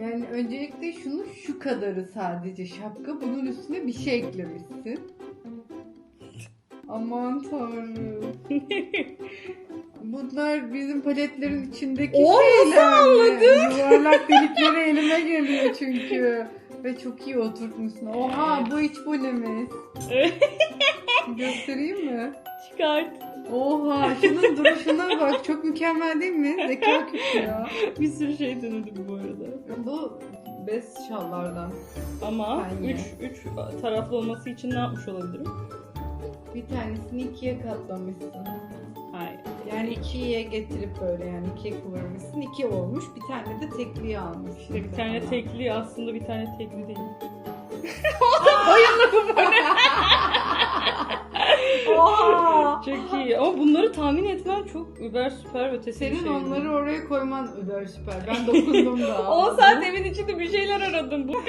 Yani öncelikle şunu şu kadarı sadece şapka. Bunun üstüne bir şey eklemişsin. Aman tanrım. Bunlar bizim paletlerin içindeki Oo, şeyler mi? Yuvarlak delikleri elime geliyor çünkü. Ve çok iyi oturtmuşsun. Oha bu iç bonemiz. Göstereyim mi? Çıkart. Oha şunun duruşuna bak. Çok mükemmel değil mi? Zeka küpü ya. Bir sürü şey denedim bu arada. Bu best şallardan. Ama Aynen. 3 3 taraflı olması için ne yapmış olabilirim? Bir tanesini ikiye katlamışsın. Hayır. Yani ikiye getirip böyle yani ikiye kıvırmışsın. iki olmuş. Bir tane de tekliği almış. İşte bir tane tekli aslında bir tane tekli değil. Oha! Çok iyi. Ama bunları tahmin etmen çok über süper ötesi bir Senin şey. onları oraya koyman öder süper. Ben dokundum da. 10 saat evin içinde bir şeyler aradım. Bu